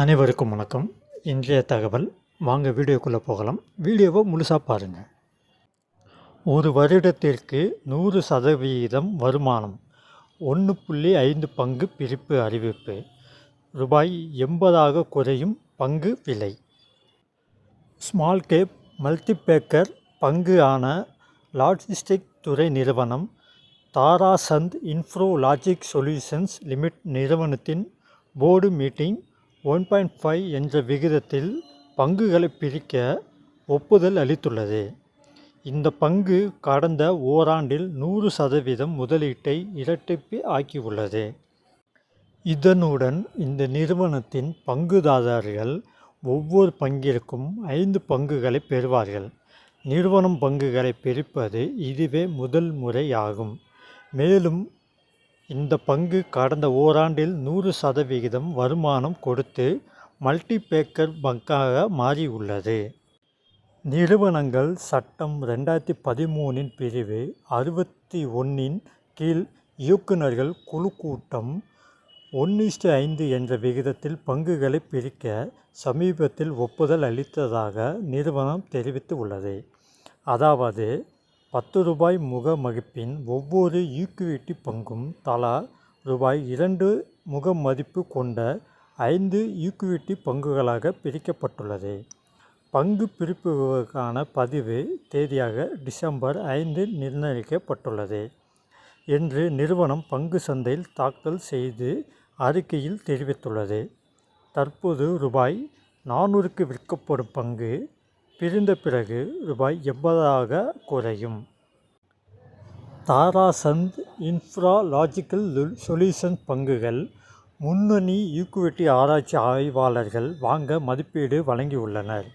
அனைவருக்கும் வணக்கம். இன்றைய தகவல் வாங்க வீடியோக்குள்ளே போகலாம். வீடியோவை முழுசாக பாருங்கள் ஒரு வருடத்திற்கு நூறு சதவீதம் வருமானம் ஒன்று புள்ளி ஐந்து பங்கு பிரிப்பு அறிவிப்பு. ரூபாய் எண்பதாக குறையும் பங்கு விலை. ஸ்மால் கேப் மல்டிபேக்கர் பங்கு ஆன லாஜிஸ்டிக் துறை நிறுவனம் Tarachand Infra Logic Solutions limit நிறுவனத்தின் board meeting one point five என்ற விகிதத்தில் பங்குகளை பிரிக்க ஒப்புதல் அளித்துள்ளது. இந்த பங்கு கடந்த ஓராண்டில் நூறு சதவீதம் முதலீட்டை இரட்டிப்பு ஆக்கியுள்ளது. இதனுடன் இந்த நிறுவனத்தின் பங்குதாரர்கள் ஒவ்வொரு பங்கிற்கும் ஐந்து பங்குகளை பெறுவார்கள். நிறுவனம் பங்குகளை பிரிப்பது இதுவே முதல் முறையாகும். மேலும் இந்த பங்கு கடந்த ஓராண்டில் நூறு சதவிகிதம் வருமானம் கொடுத்து மல்டிபேக்கர் பங்காக மாறியுள்ளது. நிறுவனங்கள் சட்டம் ரெண்டாயிரத்தி பதிமூணின் பிரிவு அறுபத்தி ஒன்றின் கீழ் இயக்குநர்கள் குழு கூட்டம் ஒன்று ஐந்து என்ற விகிதத்தில் பங்குகளை பிரிக்க சமீபத்தில் ஒப்புதல் அளித்ததாக நிறுவனம் தெரிவித்து உள்ளது அதாவது பத்து ரூபாய் முக மதிப்பின் ஒவ்வொரு ஈக்விட்டி பங்கும் தலா ரூபாய் இரண்டு முக மதிப்பு கொண்ட ஐந்து ஈக்விட்டி பங்குகளாக பிரிக்கப்பட்டுள்ளது. பங்கு பிரிப்புக்கான பதிவு தேதியாக டிசம்பர் ஐந்து நிர்ணயிக்கப்பட்டுள்ளது. என்று நிறுவனம் பங்கு சந்தையில் தாக்கல் செய்து அறிக்கையில் தெரிவித்துள்ளது. தற்போது ரூபாய் நானூறுக்கு விற்கப்படும் பங்கு பிரிந்த பிறகு ரூபாய் எண்பதாக குறையும். தாராசந்த் இன்ஃப்ராலாஜிக்கல் சொல்யூஷன் பங்குகள் முன்னணி ஈக்குவிட்டி ஆராய்ச்சி ஆய்வாளர்கள் வாங்க மதிப்பீடு வழங்கியுள்ளனர்.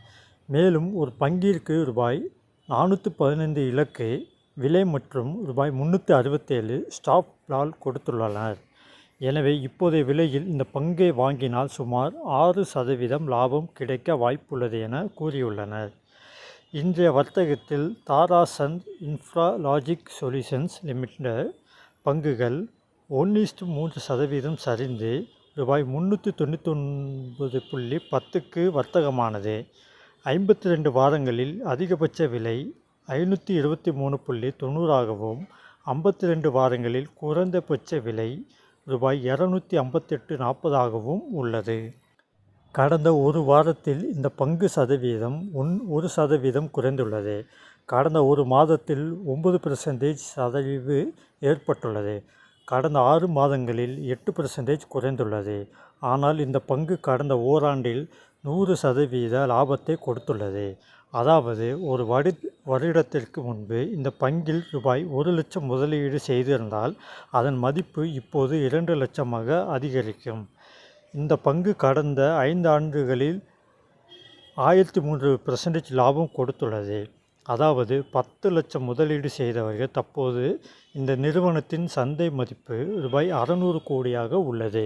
மேலும் ஒரு பங்கிற்கு ரூபாய் நானூற்றி பதினைந்து இலக்கு விலை மற்றும் ரூபாய் முந்நூற்றி அறுபத்தேழு ஸ்டாப் லால் கொடுத்துள்ளனர். எனவே இப்போதைய விலையில் இந்த பங்கை வாங்கினால் சுமார் ஆறு சதவீதம் லாபம் கிடைக்க வாய்ப்புள்ளது என கூறியுள்ளனர். இன்றைய வர்த்தகத்தில் தாராசந்த் இன்ஃப்ராலாஜிக் சொல்யூஷன்ஸ் லிமிடெட் பங்குகள் ஒன்று மூன்று சதவீதம் சரிந்து ரூபாய் முந்நூற்றி தொண்ணூற்றி ஒன்பது புள்ளி பத்துக்கு வர்த்தகமானது. ஐம்பத்தி ரெண்டு வாரங்களில் அதிகபட்ச விலை ஐநூற்றி இருபத்தி மூணு புள்ளி தொண்ணூறாகவும் ஐம்பத்தி ரெண்டு வாரங்களில் குறைந்தபட்ச விலை ரூபாய் இரநூத்தி ஐம்பத்தெட்டு நாற்பதாகவும் உள்ளது. கடந்த ஒரு வாரத்தில் இந்த பங்கு சதவீதம் ஒன் ஒரு சதவீதம் குறைந்துள்ளது. கடந்த ஒரு மாதத்தில் ஒன்பது பர்சன்டேஜ் சதவீவு ஏற்பட்டுள்ளது. கடந்த ஆறு மாதங்களில் எட்டு பெர்சன்டேஜ் குறைந்துள்ளது. ஆனால் இந்த பங்கு கடந்த ஓராண்டில் நூறு சதவீத லாபத்தை கொடுத்துள்ளது. அதாவது ஒரு வடி வருடத்திற்கு முன்பு இந்த பங்கில் ரூபாய் ஒரு லட்சம் முதலீடு செய்திருந்தால் அதன் மதிப்பு இப்போது இரண்டு லட்சமாக அதிகரிக்கும். இந்த பங்கு கடந்த ஐந்து ஆண்டுகளில் ஆயிரத்தி மூன்று பர்சன்டேஜ் லாபம் கொடுத்துள்ளது. அதாவது பத்து லட்சம் முதலீடு செய்தவர்கள் தற்போது இந்த நிறுவனத்தின் சந்தை மதிப்பு ரூபாய் அறநூறு கோடியாக உள்ளது.